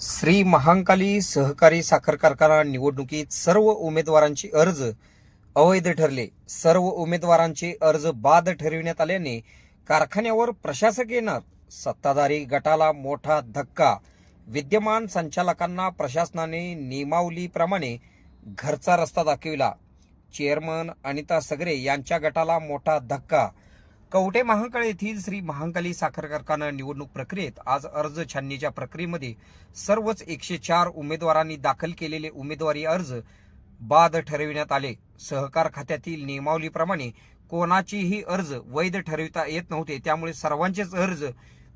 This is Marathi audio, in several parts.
श्री महांकाली सहकारी साखर कारखाना निवडणुकीत सर्व उमेदवारांचे अर्ज अवैध ठरले. सर्व उमेदवारांचे अर्ज बाद ठरविण्यात आल्याने कारखान्यावर प्रशासक येणार. सत्ताधारी गटाला मोठा धक्का. विद्यमान संचालकांना प्रशासनाने नियमावलीप्रमाणे घरचा रस्ता दाखविला. चेअरमन अनिता सगरे यांच्या गटाला मोठा धक्का. कवटे महांकाळ येथील श्री महांकाली साखर कारखाना निवडणूक प्रक्रियेत आज अर्ज छाननीच्या प्रक्रियेमध्ये सर्वच एकशे चार उमेदवारांनी दाखल केलेले उमेदवारी अर्ज बाद ठरविण्यात आले. सहकार खात्यातील नियमावलीप्रमाणे कोणाचेही अर्ज वैध ठरविता येत नव्हते त्यामुळे सर्वांचेच अर्ज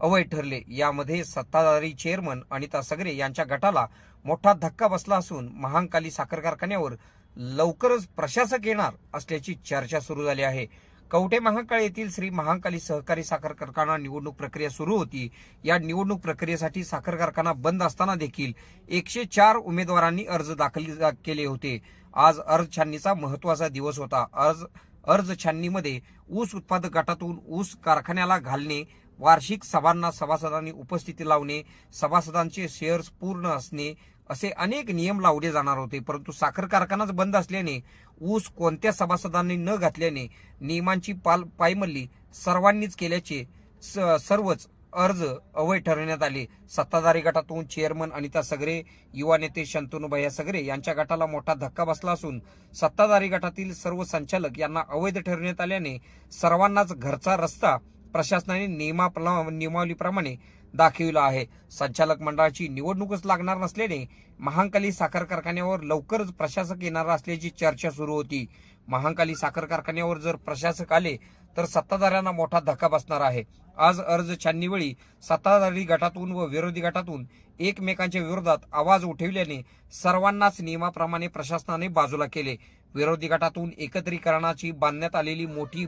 अवैध ठरले. यामध्ये सत्ताधारी चेअरमन अनिता सगरे यांच्या गटाला मोठा धक्का बसला असून महांकाली साखर कारखान्यावर लवकरच प्रशासक येणार असल्याची चर्चा सुरू झाली आहे. कवठे महांकाळ येथील श्री महांकाली सहकारी साखर कारखाना निवडणूक प्रक्रिया सुरू होती. या निवडणूक प्रक्रियेसाठी साखर कारखाना बंद असताना देखील एकशे चार उमेदवारांनी अर्ज दाखल केले होते. आज अर्ज छाननीचा महत्त्वाचा दिवस होता. अर्ज अर्ज छाननीमध्ये ऊस उत्पादक गटातून ऊस कारखान्याला घालणे वार्षिक सभांना सभासदांनी उपस्थिती लावणे सभासदांचे शेअर्स पूर्ण असणे असे अनेक नियम लावले जाणार होते. परंतु साखर कारखानाच बंद असल्याने ऊस कोणत्या सभासदांनी न घातल्याने नियमांची पाल पायमल्ली सर्वांनीच केल्याचे स- सर्वच अर्ज अवैध ठरवण्यात आले. सत्ताधारी गटातून चेअरमन अनिता सगरे युवा नेते शंतनुभैया सगरे यांच्या गटाला मोठा धक्का बसला असून सत्ताधारी गटातील सर्व संचालक यांना अवैध ठरवण्यात आल्याने सर्वांनाच घरचा रस्ता प्रशासनाने नियमा नियमावलीप्रमाणे दाखविला आहे. संचालक मंडळाची निवडणूकच लागणार नसल्याने महांकाली साखर कारखान्यावर लवकरच प्रशासक येणार असल्याची चर्चा सुरू होती. महांकाली साखर कारखान्यावर जर प्रशासक आले तर सत्ताधाऱ्यांना मोठा धक्का बसणार आहे. आज अर्ज छाननीवेळी सत्ताधारी गटातून व विरोधी गटातून एकमेकांच्या विरोधात आवाज उठविल्याने सर्वांनाच नियमाप्रमाणे प्रशासनाने बाजूला केले. विरोधी गटातून एकत्रीकरणाची बांधण्यात आलेली मोठी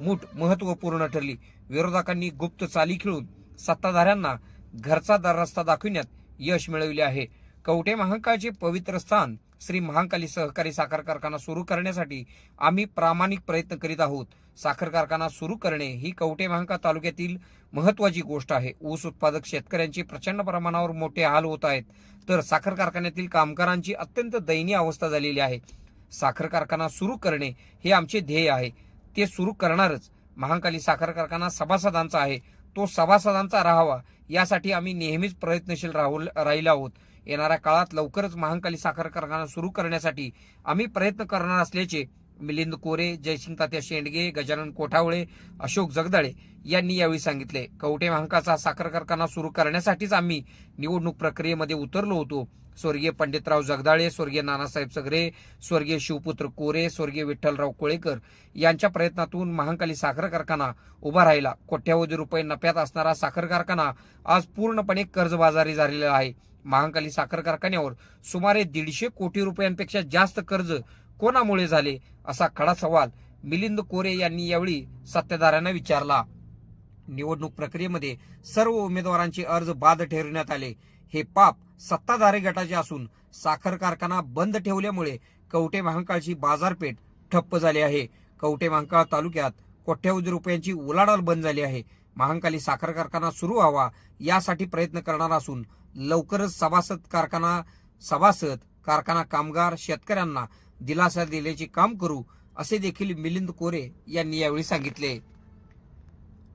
मूठ महत्त्वपूर्ण ठरली. विरोधकांनी गुप्त चाली खेळून सत्ताधाऱ्यांना घरचा दर रस्ता दाखविण्यात यश मिळविले आहे. कवटे महांकाळचे पवित्र स्थान श्री महांकाली सहकारी साखर कारखाना सुरू करण्यासाठी आम्ही प्रामाणिक प्रयत्न करीत आहोत. साखर कारखाना सुरू करणे ही कवटे महांकाळ तालुक्यातील महत्वाची गोष्ट आहे. ऊस उत्पादक शेतकऱ्यांचे प्रचंड प्रमाणावर मोठे हाल होत आहेत. तर साखर कारखान्यातील कामगारांची अत्यंत दयनीय अवस्था झालेली आहे. साखर कारखाना सुरू करणे हे आमचे ध्येय आहे. ते सुरू करणारच महांकाली साखर कारखाना सभासदांचा आहे. तो सभासदांचा राहावा यासाठी आम्ही नेहमीच प्रयत्नशील राहू राहिलो आहोत. येणाऱ्या काळात लवकरच महांकाली साखर कारखाना सुरू करण्यासाठी आम्ही प्रयत्न करणार असल्याचे मिलिंद कोरे जयसिंग तात्या शेंडगे गजानन कोठावळे अशोक जगदाळे यांनी यावेळी सांगितले. कवटे महांकाचा साखर कारखाना सुरू करण्यासाठीच आम्ही निवडणूक प्रक्रियेमध्ये उतरलो होतो. स्वर्गीय पंडितराव जगदाळे स्वर्गीय नानासाहेब सगरे स्वर्गीय शिवपुत्र कोरे स्वर्गीय विठ्ठलराव कोळेकर यांच्या प्रयत्नातून महांकाली साखर कारखाना उभा राहिला. कोट्यावधी रुपये नफ्यात असणारा साखर कारखाना आज पूर्णपणे कर्जबाजारी झालेला आहे. महांकाली साखर कारखान्यावर सुमारे दीडशे कोटी रुपयांपेक्षा जास्त कर्ज कोणामुळे झाले असा खडा सवाल मिलिंद कोरे यांनी यावेळी सत्ताधाऱ्यांना विचारला. निवडणूक प्रक्रियेमध्ये सर्व उमेदवारांचे अर्ज बाद ठरविण्यात आले. हे पाप सत्ताधारी गटाचे असून साखर कारखाना बंद ठेवल्यामुळे कवटे महांकाळची बाजारपेठ ठप्प झाली आहे. कवटे महांकाळ तालुक्यात कोट्यावधी रुपयांची उलाढाल बंद झाली आहे? महांकाली साखर कारखाना सुरू व्हावा यासाठी प्रयत्न करणार असून लवकरच सभासद कारखाना सभासद कारखाना कामगार शेतकऱ्यांना दिलासा दिल्याचे काम करू असे देखील मिलिंद कोरे यांनी यावेळी सांगितले.